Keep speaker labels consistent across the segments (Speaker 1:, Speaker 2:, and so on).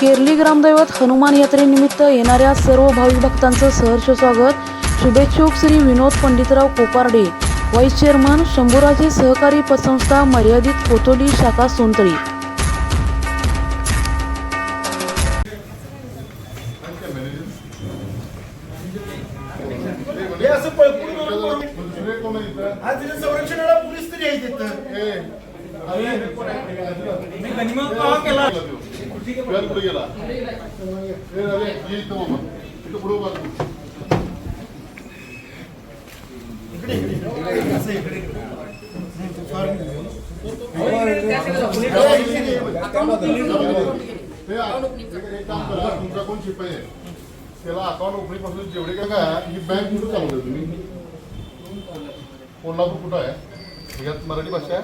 Speaker 1: केरली ग्रामदैवत हनुमान यात्रेनिमित्त येणाऱ्या सर्व भाविक भक्तांचं सहर्ष स्वागत. शुभेच्छुक श्री विनोद पंडितराव कोपारडे व्हाईस चेअरमन शंभूराजे सहकारी पतसंस्था मर्यादित कोथोली शाखा सोनतळी.
Speaker 2: संरक्षणाला पोलीस तरी
Speaker 3: गेला तुमचा कोण शिपाई आहे त्याला अकाउंट ओपनिंगपासून जेवढे काय काय ही बँक कुठं तुम्ही कोल्हापूर कुठं आहे यात मराठी भाषा आहे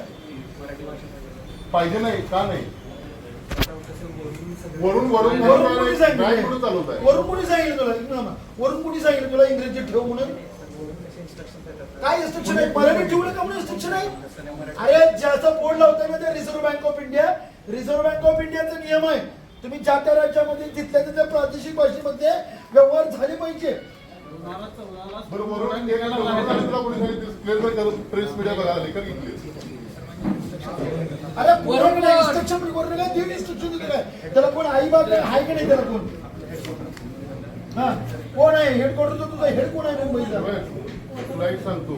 Speaker 3: पाहिजे नाही का नाही वरून वरून
Speaker 2: वरून कोणी सांगितलं? तुला. वरून कोणी सांगितलं तुला? इंग्रजी ठेव म्हणून. काय इन्स्ट्रक्शन आहे? मराठी ठेवलं का म्हणून इन्स्ट्रक्शन आहे? अरे ज्याचा बोर्ड लावताय ना ते Reserve Bank of India Reserve Bank of इंडियाचा नियम आहे. तुम्ही ज्या त्या राज्यामध्ये तिथल्या तिथल्या प्रादेशिक भाषेमध्ये व्यवहार झाले पाहिजे.
Speaker 3: बरं वरून आणि गेल्याला वरून आणि तुला कोणी सांगितलं? क्लिअर करून प्रेस मीडिया बघायला का घेतली
Speaker 2: अरे वरून नाही इन्स्ट्रक्शन वरून काय देऊन इन्स्ट्रक्शन दिलं काय त्याला कोण आई बाप आहे का नाही त्याला कोण? हा कोण आहे? हेडक्वार्टरचा तुझा हेड कोण आहे मुंबईचा.
Speaker 3: तुला एक सांगतो.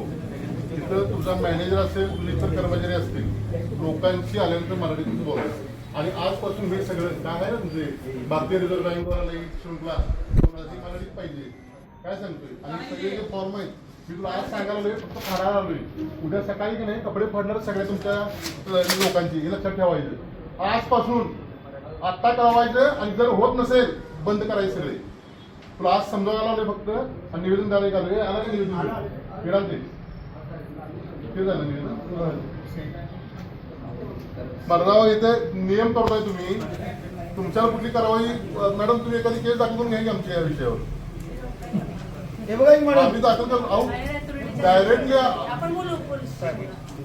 Speaker 3: तिथं तुझा मॅनेजर असेल तुझे इतर कर्मचारी असतील लोकांशी आल्यानंतर मराठीतून बोलायचं आणि आजपासून हे सगळं काय आहे ना तुझे? भारतीय रिझर्व्ह बँकवाला लाइट शृंखला कोणाची मराठीत पाहिजे. काय सांगतोय? आणि सगळे जे फॉर्म आहेत मी तुला आज सांगायला आलोय फक्त फाडायला आलोय. उद्या सकाळी की नाही कपडे फाडणार सगळ्या तुमच्या लोकांची हे लक्षात ठेवायचं. आजपासून आत्ता कळवायचं आणि जर होत नसेल बंद करायचे सगळे. तुला आज समजावायला आलोय फक्त आणि निवेदन द्यायला एक आलोय. आला का निवेदन फिराल ते झालं निवेदन? मरणावा इथे नियम तोडताय तुम्ही. तुमच्यावर कुठली कारवाई मॅडम तुम्ही एखादी केस दाखल करून घ्या की आमच्या या विषयावर.
Speaker 2: हे बघा की
Speaker 3: आम्ही
Speaker 2: मॅडम
Speaker 3: दाखल कर अहो डायरेक्टली
Speaker 4: आपण बोलू पोलीस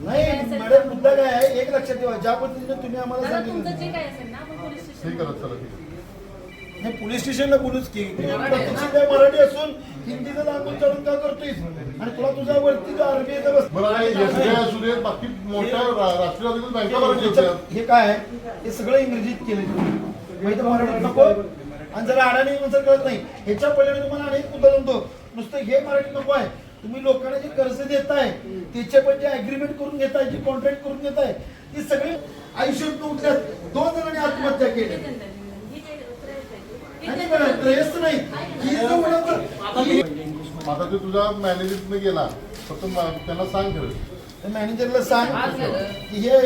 Speaker 2: नाही मॅडम मुद्दा काय आहे? एक लक्षात ठेवा. ज्या पद्धतीने तुम्ही आम्हाला
Speaker 4: दादा तुमचं
Speaker 2: सांगितलं
Speaker 4: जे काय असेल ना आपण पोलीस
Speaker 3: ठीक
Speaker 4: स्टेशन
Speaker 3: आहे चला ठीक आहे.
Speaker 2: नाही पोलीस स्टेशनला बोलूच की. प्रत्यक्ष काय मराठी असून हिंदीचं लागून चढून का करतोयस? आणि तुला तुझ्या वरती जो आरबीआयचा बस
Speaker 3: बरं आणि एसबीआय असू दे बाकी मोठ्या रा- राष्ट्रीय अधिकृत बँका मराठी होत्या
Speaker 2: हे काय आहे? हे सगळं इंग्रजीत केलं माहिती मराठीत नको. आणि जरा अडाणी म्हणून कळत नाही. ह्याच्या पहिले तुम्हाला अनेक मुद्दा म्हणतो. नुसतं हे मराठी नको आहे. तुम्ही लोकांना जे कर्ज देताय त्याचे पण जे अग्रीमेंट करून घेताय जे कॉन्ट्रॅक्ट करून घेताय ती सगळी आयुष्यात उठल्यात दोन जणांनी आत्महत्या केली. नाही.
Speaker 3: आता ते तुझा मॅनेजरने गेला. फक्त म- त्यांना सांग
Speaker 2: मॅनेजरला सांग. की हे